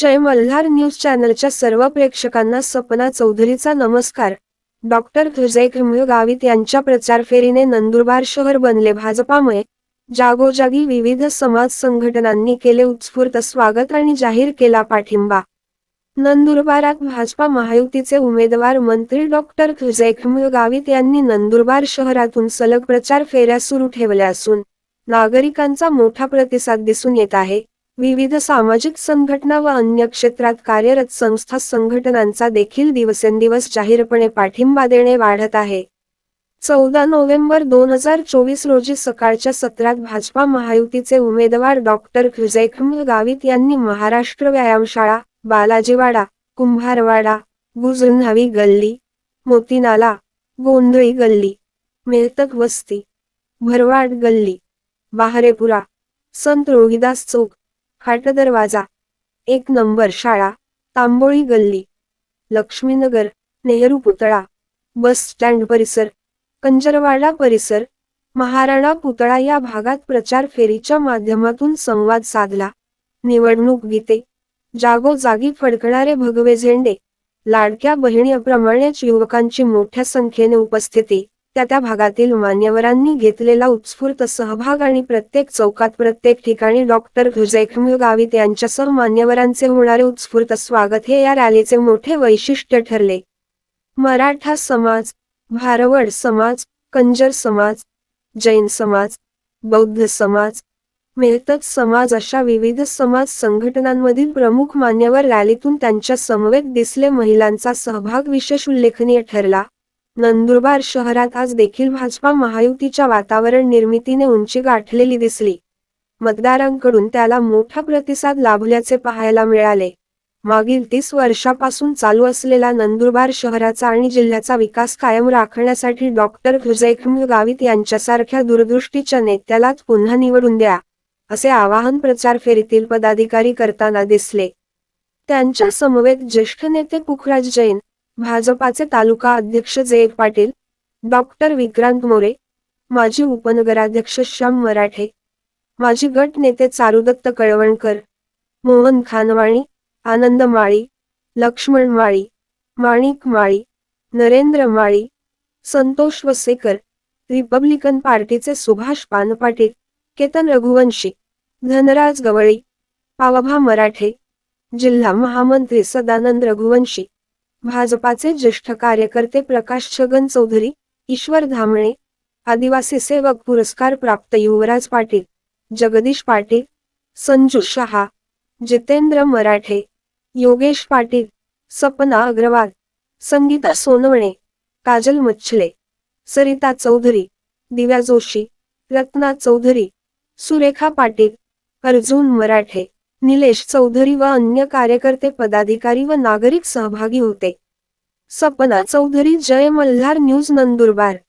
जय Malhar news चॅनलच्या सर्व प्रेक्षकांना सपना चौधरीचा नमस्कार. डॉक्टर तुझे गावित यांच्या प्रचार फेरीने नंदुरबार शहर बनले भाजपामुळे. जागोजागी विविध समाज संघटनांनी केले उत्स्फूर्त स्वागत आणि जाहीर केला पाठिंबा. नंदुरबारात भाजपा महायुतीचे उमेदवार मंत्री डॉक्टर तुझे गावित यांनी नंदुरबार शहरातून सलग प्रचार फेऱ्या सुरू ठेवल्या असून नागरिकांचा मोठा प्रतिसाद दिसून येत आहे. विविध सामाजिक संघटना व अन्य क्षेत्रात कार्यरत संस्था संघटनांचा देखील दिवसेंदिवस जाहीरपणे पाठिंबा देणे वाढत आहे. चौदा नोव्हेंबर दोन हजार चोवीस रोजी सकाळच्या सत्रात भाजपा महायुतीचे उमेदवार डॉक्टर खुजैखम गावित यांनी महाराष्ट्र व्यायामशाळा बालाजीवाडा कुंभारवाडा गुजरन्हावी गल्ली मोतीनाला गोंधळी गल्ली मेहतक वस्ती भरवाड गल्ली बहारेपुरा संत रोहिदास चौक खाट दरवाजा एक नंबर शाळा तांबोळी गल्ली लक्ष्मीनगर नेहरू पुतळा बस स्टँड परिसर कंजरवाडा परिसर महाराणा पुतळा या भागात प्रचार फेरीच्या माध्यमातून संवाद साधला. निवडणूक गीते जागोजागी फडकणारे भगवे झेंडे लाडक्या बहिणीप्रमाणेच युवकांची मोठ्या संख्येने उपस्थिती त्या त्या भागातील मान्यवरांनी घेतलेला उत्स्फूर्त सहभाग आणि प्रत्येक चौकात प्रत्येक ठिकाणी डॉक्टर हुजैखम गावित यांच्यासह मान्यवरांचे होणारे उत्स्फूर्त स्वागत हे या रॅलीचे मोठे वैशिष्ट्य ठरले. मराठा समाज भारवड समाज कंजर समाज जैन समाज बौद्ध समाज मेहतक समाज अशा विविध समाज संघटनांमधील प्रमुख मान्यवर रॅलीतून त्यांच्या समवेत दिसले महिलांचा सहभाग विशेष उल्लेखनीय ठरला. नंदुरबार शहरात आज देखील भाजपा महायुतीच्या वातावरण निर्मितीने उंची गाठलेली दिसली. मतदारांकडून त्याला मोठा प्रतिसाद लाभल्याचे पाहायला मिळाले. मागील तीस वर्षापासून चालू असलेला नंदुरबार शहराचा आणि जिल्ह्याचा विकास कायम राखण्यासाठी डॉक्टर हुजैखम गावित यांच्यासारख्या दूरदृष्टीच्या नेत्यालाच पुन्हा निवडून द्या असे आवाहन प्रचार फेरीतील पदाधिकारी करताना दिसले. त्यांच्या समवेत ज्येष्ठ नेते पुखराज जैन भाजपाचे तालुका अध्यक्ष जय पाटील डॉक्टर विक्रांत मोरे माजी उपनगराध्यक्ष श्याम मराठे माजी गट नेते चारुदत्त कळवणकर मोहन खानवाणी आनंद माळी लक्ष्मण माळी माणिक माळी नरेंद्र माळी संतोष वसेकर रिपब्लिकन पार्टीचे सुभाष पानपाटील केतन रघुवंशी धनराज गवळी पावभा मराठे जिल्हा महामंत्री सदानंद रघुवंशी भाजपाचे ज्येष्ठ कार्यकर्ते प्रकाश छगन चौधरी ईश्वर धामणे आदिवासी सेवक पुरस्कार प्राप्त युवराज पाटील जगदीश पाटील संजू शहा जितेंद्र मराठे योगेश पाटील सपना अग्रवाल संगीता सोनवणे काजल मच्छले सरिता चौधरी दिव्या जोशी रत्ना चौधरी सुरेखा पाटील अर्जुन मराठे. निलेश चौधरी व अन्य कार्यकर्ते पदाधिकारी व नागरिक सहभागी होते. सपना चौधरी जय मल्हार न्यूज नंदुरबार.